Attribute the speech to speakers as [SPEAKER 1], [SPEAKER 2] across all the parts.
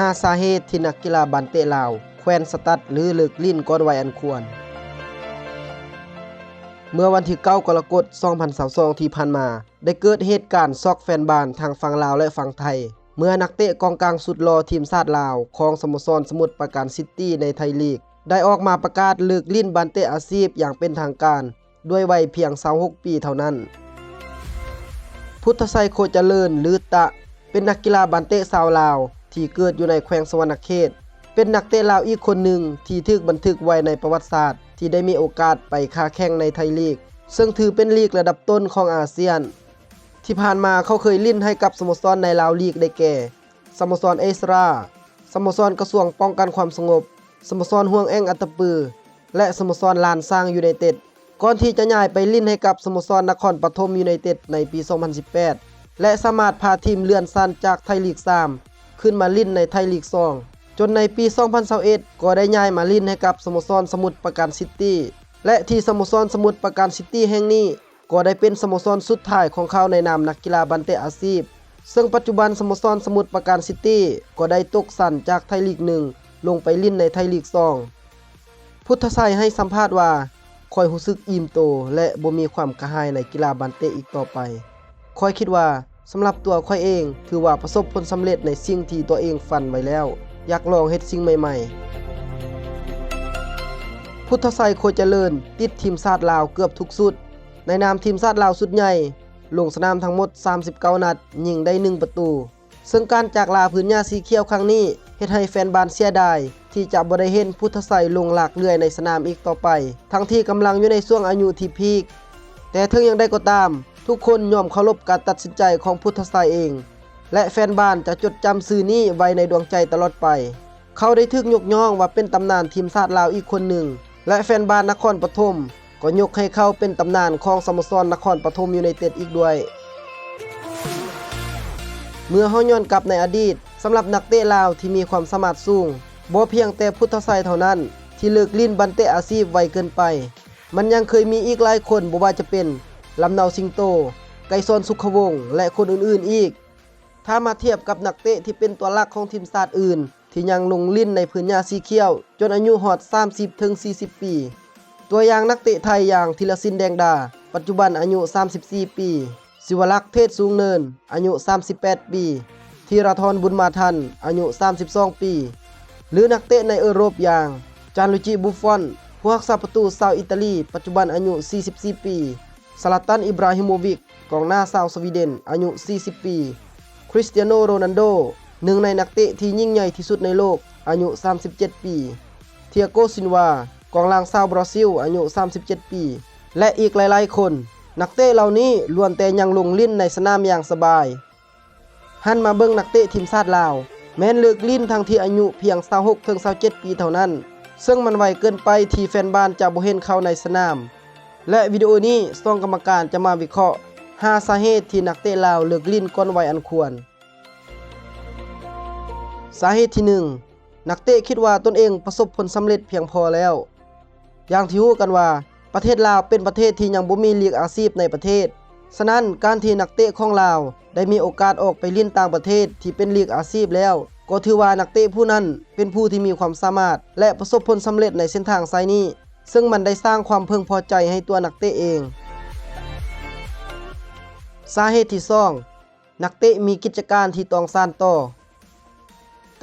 [SPEAKER 1] 5 สาเหตุที่นักกีฬาบันเตะลาว แควนสตัดหรือเลิกลิ้นก่อนวัยอันควร เมื่อวันที่ 9 กรกฎาคม 2022 ที่ผ่านมา ได้เกิดเหตุการณ์ซอกแฟนบานทางฝั่งลาวและฝั่งไทย เมื่อนักเตะกองกลางสุดหล่อทีมชาติลาว ของสโมสรสมุทรปราการซิตี้ในไทยลีก ได้ออกมาประกาศเลิกลิ้นบันเตะอาชีพอย่างเป็นทางการ ด้วยวัยเพียง 26 ปีเท่านั้น พุทธไสยโคเจริญหรือตะ เป็นนักกีฬาบันเตะชาวลาว ที่เกิดอยู่ในแขวงสวรรณเขต เป็นนักเตะลาวอีกคนหนึ่งที่ถูกบันทึกไว้ในประวัติศาสตร์ ที่ได้มีโอกาสไปค้าแข่งในไทยลีก ซึ่งถือเป็นลีกระดับต้นของอาเซียน ที่ผ่านมาเขาเคยลิ้นให้กับสโมสรในลาวลีกได้แก่ สโมสรเอสราสโมสรกระทรวงป้องกันความสงบ สโมสรห่วงแองอัตปือ และสโมสรลานสร้างยูไนเต็ดก่อนที่จะย้ายไปลิ้นให้กับสโมสรนครปฐมยูไนเต็ดในปี 2018 และสามารถพาทีมเลื่อนสั้นจากไทยลีก 3 ขึ้นมาลิ้นในไทยลีก2จนในปี 2021 ก็ได้ย้ายมาลิ้นให้กับสโมสรสมุทรปราการซิตี้ และที่สโมสรสมุทรปราการซิตี้แห่งนี้ ก็ได้เป็นสโมสรสุดท้ายของเขาในนามนักกีฬาบันเตะอาชีพ ซึ่งปัจจุบันสโมสรสมุทรปราการซิตี้ก็ได้ตกสั่นจากไทยลีก1ลงไปลิ้นในไทยลีก2พุทธไสยให้สัมภาษณ์ว่าคอยรู้สึกอิ่มโต และบ่มีความกระหายในกีฬาบันเตะอีกต่อไปคอยคิดว่า สำหรับตัวคอยเองถือว่าประสบผลสำเร็จในสิ่งที่ตัวเองฝันไว้แล้ว อยากลองเฮ็ดสิ่งใหม่ ๆ พุทธไสยโคเจริญ ติดทีมชาติลาวเกือบทุกสุด ในนามทีมชาติลาวสุดใหญ่ลงสนามทั้งหมด 39 นัด ยิงได้ 1 ประตู ซึ่งการจากลาพื้นหญ้าสีเขียวครั้งนี้เฮ็ดให้แฟนบานเสียดาย ที่จะบ่ได้เห็นพุทธไสยลงหลากเลื่อยในสนามอีกต่อไป ทั้งที่กำลังอยู่ในช่วงอายุที่พีคแต่ถึงอย่างใดก็ตาม ทุกคนยอมเคารพการตัดสินใจของพุทธไสยเอง และแฟนบ้านจะจดจำซื่อนี้ไว้ในดวงใจตลอดไป เขาได้ถึกยกย่องว่าเป็นตำนานทีมชาติลาวอีกคนหนึ่ง และแฟนบ้านนครปฐมก็ยกให้เขาเป็นตำนานของสโมสรนครปฐมยูไนเต็ดอีกด้วย เมื่อเฮาย้อนกลับในอดีตสำหรับนักเตะลาวที่มีความสามารถสูงบ่เพียงแต่พุทธไสยเท่านั้น ที่เลิกลิ้นบันเตะอาชีพไวเกินไป มันยังเคยมีอีกหลายคนบ่ว่าจะเป็น ลำเนาสิงโต ไกซอนสุขวงศ์และคนอื่นๆอีก ถ้ามาเทียบกับนักเตะที่เป็นตัวหลักของทีมชาติอื่น ที่ยังลงลิ้นในพื้นหญ้าสีเขียว จนอายุหอด 30ถึง40 ปี ตัวอย่างนักเตะไทยอย่างธีรศินแดงดา ปัจจุบันอายุ 34 ปี ศิวลักษ์เทศสูงเนิน อายุ 38 ปีธีรทรบุญมาทัน อายุ 32 ปี หรือนักเตะในเอโรปอย่าง จานลุจิบุฟฟอนผู้รักษาประตูชาวอิตาลี ปัจจุบันอายุ 44 ปี สลัตตัน อิบราฮิโมวิก กองหน้าชาวสวีเดน อายุ 40 ปี คริสเตียโน โรนัลโด หนึ่งในนักเตะที่ยิ่งใหญ่ที่สุดในโลก อายุ 37 ปี เทียโกซินวา กองหลังชาวบราซิล อายุ 37 ปี และอีกหลาย ๆ คน นักเตะเหล่านี้ล้วนแต่ยังลงลิ้นในสนามอย่างสบาย หันมาเบิ่งนักเตะทีมชาติลาว แม้นเลิกลิ้นทั้งที่อายุเพียง26ถึง27 ปีเท่านั้น ซึ่งมันไวเกินไปที่แฟนบ้านจะบ่เห็นเขาในสนาม และวิดีโอนี้สองกรรมการจะมาวิเคราะห์ 5 สาเหตุที่นักเตะลาวเลิกลิ้นก่อนวัยอันควร สาเหตุที่ 1 นักเตะคิดว่าตนเองประสบผลสำเร็จเพียงพอแล้ว อย่างที่รู้กันว่าประเทศลาวเป็นประเทศที่ยังบ่มีลีกอาชีพในประเทศ ฉะนั้นการที่นักเตะของลาว ได้มีโอกาสออกไปเล่นต่างประเทศที่เป็นลีกอาชีพแล้ว ก็ถือว่านักเตะผู้นั้นเป็นผู้ที่มีความสามารถ และประสบผลสำเร็จในเส้นทางสายนี้ ซึ่งมันได้สร้างความเพึงพอใจให้ตัวนักเตะเอง สาเหตุที่2นักเตะมีกิจการที่ต้องสานต่อ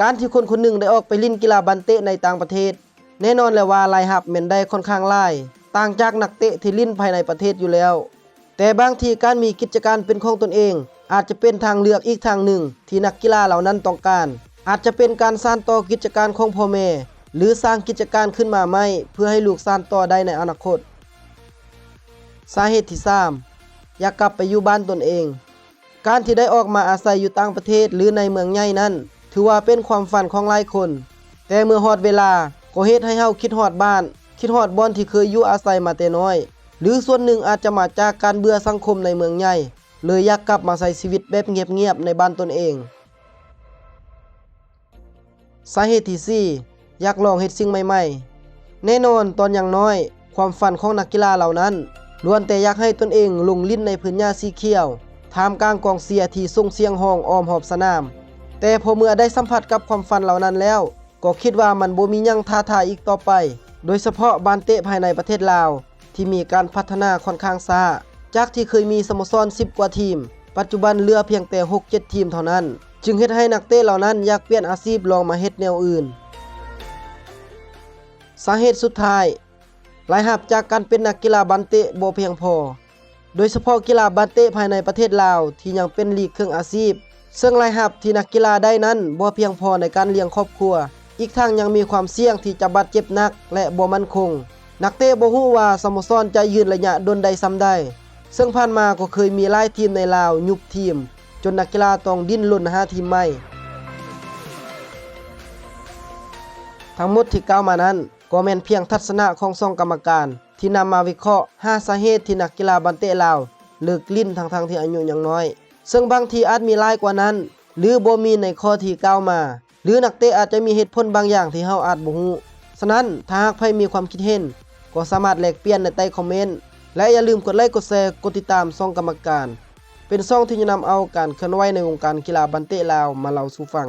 [SPEAKER 1] การที่คนคนหนึ่งได้ออกไปเล่นกีฬาบันเตะในต่างประเทศ แน่นอนแล้วว่ารายรับแม่นได้ค่อนข้างหลายต่างจากนักเตะที่เล่นภายในประเทศอยู่แล้ว แต่บางทีการมีกิจการเป็นของตนเอง อาจจะเป็นทางเลือกอีกทางหนึ่ง ที่นักกีฬาเหล่านั้นต้องการ อาจจะเป็นการสานต่อกิจการของพ่อแม่ หรือสร้างกิจการขึ้นมาใหม่เพื่อให้ลูกสานต่อได้ในอนาคต สาเหตุที่3อยากกลับไปอยู่บ้านตนเอง การที่ได้ออกมาอาศัยอยู่ต่างประเทศหรือในเมืองใหญ่นั้น ถือว่าเป็นความฝันของหลายคน แต่เมื่อฮอดเวลาก็เฮ็ดให้เฮาคิดฮอดบ้าน คิดฮอดบ่อนที่เคยอยู่อาศัยมาแต่น้อย หรือส่วนหนึ่งอาจจะมาจากการเบื่อสังคมในเมืองใหญ่เลยอยากกลับมาใช้ชีวิตแบบเงียบๆในบ้านตนเอง สาเหตุที่4 อยากลองเฮ็ดสิ่งใหม่ๆ แน่นอนตอนอย่างน้อย ความฝันของนักกีฬาเหล่านั้นล้วนแต่อยากให้ตนเองลงลิ้นในพื้นหญ้าสีเขียวท่ามกลางกองเชียที่ส่งเสียงห้องออมหอบสนาม แต่พอเมื่อได้สัมผัสกับความฝันเหล่านั้นแล้ว ก็คิดว่ามันบ่มียังท้าทายอีกต่อไป โดยเฉพาะบานเตะภายในประเทศลาว ที่มีการพัฒนาค่อนข้างช้าจากที่เคยมีสโมสร10 กว่าทีม ปัจจุบันเหลือเพียงแต่ 6-7 ทีมเท่านั้น จึงเฮ็ดให้นักเตะเหล่านั้นอยากเปลี่ยนอาชีพลองมาเฮ็ดแนวอื่น สาเหตุสุดท้ายรายหับจากการเป็นนักกีฬาบันเตะบ่เพียงพอ โดยเฉพาะกีฬาบันเตะภายในประเทศลาวที่ยังเป็นลีกเครึ่องอาชีพ ซึ่งรายหับที่นักกีฬาได้นั้นบ่เพียงพอในการเลี้ยงครอบครัว อีกทั้งยังมีความเสี่ยงที่จะบาดเจ็บหนักและบ่มั่นคง นักเตะบ่ฮู้ว่าสโมสรจะยืนระยะดนใดซ้ำได้ ซึ่งผ่านมาก็เคยมีหลายทีมในลาวยุบทีม จนนักกีฬาต้องดิ้นรนหาทีมใหม่ ทั้งหมดที่กล่าวมานั้น ก็แม่นเพียงทัศนะของสองกรรมการ ที่นำมาวิเคราะห์ 5 สาเหตุที่นักกีฬาบันเตะลาวเลิกลิ้นทั้งที่อายุยังน้อย ซึ่งบางทีอาจมีหลายกว่านั้น หรือบ่มีในข้อที่กล่าวมา หรือนักเตะอาจจะมีเหตุผลบางอย่างที่เฮาอาจบ่ฮู้ฉะนั้นถ้าหากใครมีความคิดเห็น ก็สามารถแลกเปลี่ยนในใต้คอมเมนต์และอย่าลืมกดไลค์กดแชร์กดติดตามช่องกรรมการ เป็นช่องที่จะนำเอาการเคลื่อนไหวในวงการกีฬาบันเตะลาวมาเล่าสู่ฟัง